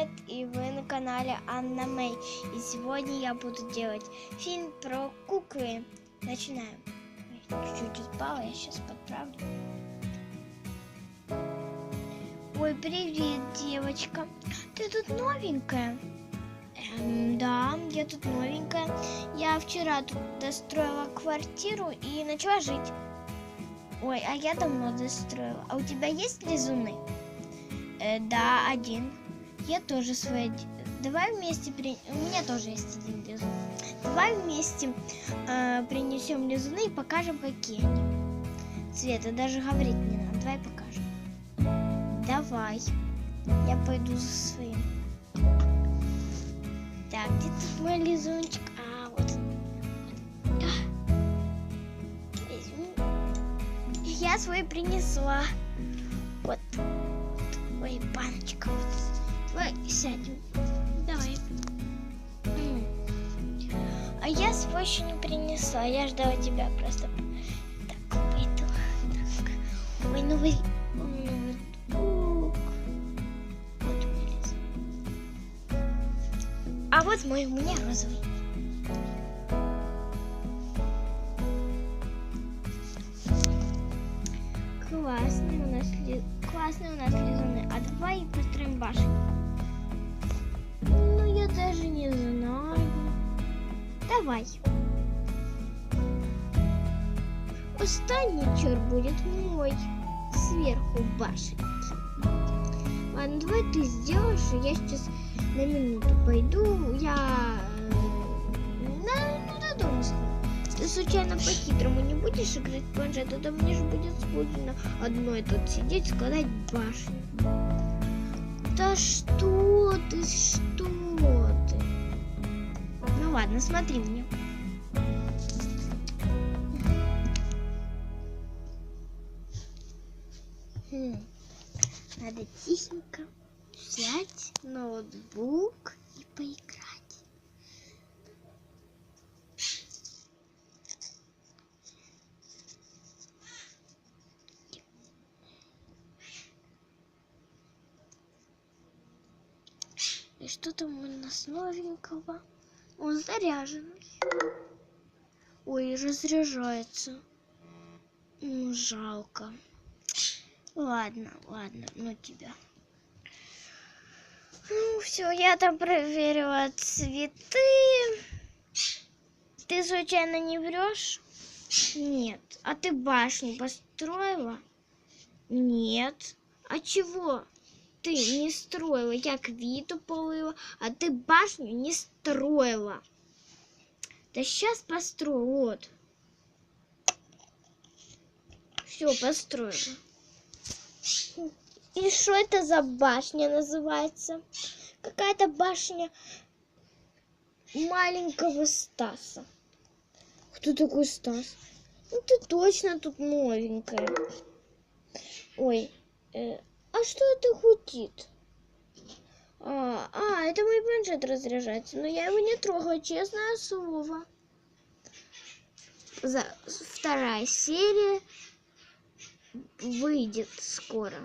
привет! И вы на канале Анна Мэй. И сегодня я буду делать фильм про куклы. Начинаем. Чуть-чуть упала, я сейчас подправлю. Ой, привет, девочка. Ты тут новенькая? Эм, да, я тут новенькая. Я вчера тут достроила квартиру и начала жить. Ой, а я давно достроила. А у тебя есть лизуны? Э, да, один. Я тоже свой. Давай вместе при... У меня тоже есть один лизун. Давай вместе э, принесем лизуны и покажем, какие они. Света, даже говорить не надо. Давай покажем. Давай. Я пойду за своим. Так, где тут мой лизунчик? А, вот. Я свой принесла. Вот. Ой, баночка. Вот. Давай сядем. Давай. А я свой еще не принесла. Я ждала тебя просто. Так, пойду. Так. Ой, новый ноутбук. Вот мой лист. А вот мой у меня розовый. Классный у нас ли... классный у нас лизуны. А давай построим башню. Ну я даже не знаю. Давай. Останній чер будет мой. Сверху башенки. Ладно, давай ты сделаешь, я сейчас на минуту пойду. Я случайно по-хитрому не будешь играть в планшет, а то мне же будет скучно одной тут сидеть, складать башню. Да что ты, что ты? Ну ладно, смотри мне. Хм. Надо тихенько взять ноутбук и поиграть. И что там у нас новенького? Он заряженный. Ой, разряжается. Ну, жалко. Ладно, ладно, ну тебя. Ну, все, я там проверила цветы. Ты случайно не врешь? Нет. А ты башню построила? Нет. А чего? Ты не строила. Я квиту полила, а ты башню не строила. Да сейчас построю, вот. Все, построила. И что это за башня называется? Какая-то башня маленького Стаса. Кто такой Стас? Ну ты точно тут новенькая. Ой, э, а что это гудит? А, а, это мой планшет разряжается, но я его не трогаю, честное слово. За, вторая серия выйдет скоро.